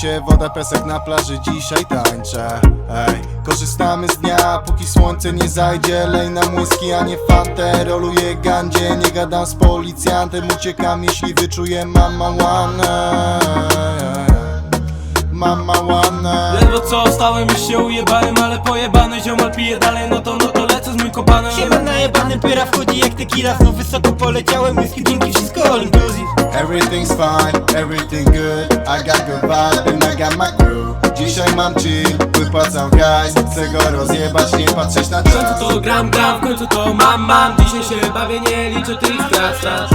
się woda, piasek na plaży, dzisiaj tańczę. Ej, korzystamy z dnia, póki słońce nie zajdzie. Lej na whisky, a nie fantę, roluję gandzie. Nie gadam z policjantem, uciekam jeśli wyczuję mama łanę. Mama łanę. Ledwo co stałem już się ujebałem, ale pojebany ziomal pije dalej, no to no to lecę z mój kopanem. Siema najebany pyra wchodzi jak tequila. Znów wysoko poleciałem, whisky, drinki, wszystko all Everything's fine, everything good. I got good vibe and I got my crew. Dzisiaj mam chill, wypłacam hajs. Chcę go rozjebać, nie patrzeć na W końcu czas. to gram, gram, w końcu to mam, mam. Dzisiaj się bawię, nie liczę tych strat, strat.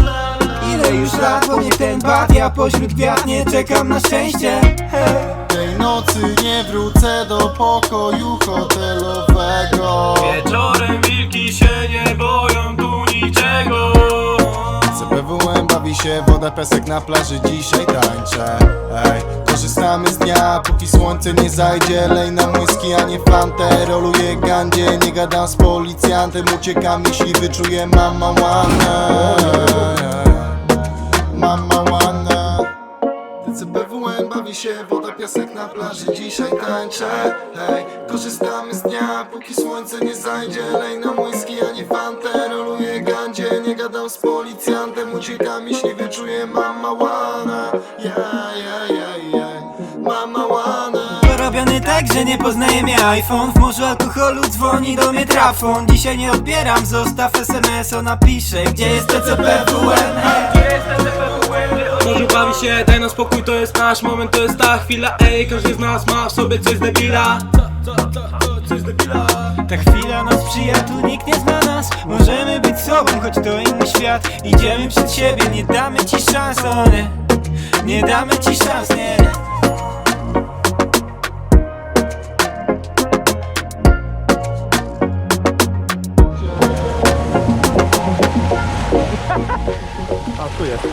Ile już lat, bo niech ten bad? Ja pośród gwiazd nie czekam na szczęście. Tej nocy nie wrócę do pokoju hotelowego Bawi się, woda, piasek na plaży, dzisiaj tańczę. Ej, korzystamy z dnia, póki słońce nie zajdzie. Lej na whisky, a nie fantę, roluję gandzie Nie gadam z policjantem, uciekam jeśli wyczuję mama łanę Bawi się, woda, piasek na plaży, dzisiaj tańczę Hej, korzystamy z dnia, póki słońce nie zajdzie. Lej na whisky, a nie fantę, roluję gandzie Nie gadam z policjantem, uciekam jeśli wyczuję mama łana Yeah, yeah, yeah, yeah, tak, że nie poznaje mnie iPhone. W morzu alkoholu dzwoni do mnie trafon. Dzisiaj nie odbieram, zostaw SMS, o napiszę Gdzie jest TCPWN? Hej. Może bawi się, daj nam spokój, to jest nasz moment, to jest ta chwila. Ej, każdy z nas ma w sobie coś z debila. Co, co, co, co, coś debila Ta chwila nas sprzyja, tu nikt nie zna nas. Możemy być sobą, choć to inny świat. Idziemy przed siebie, nie damy ci szans, o nie Nie damy ci szans, nie Jest.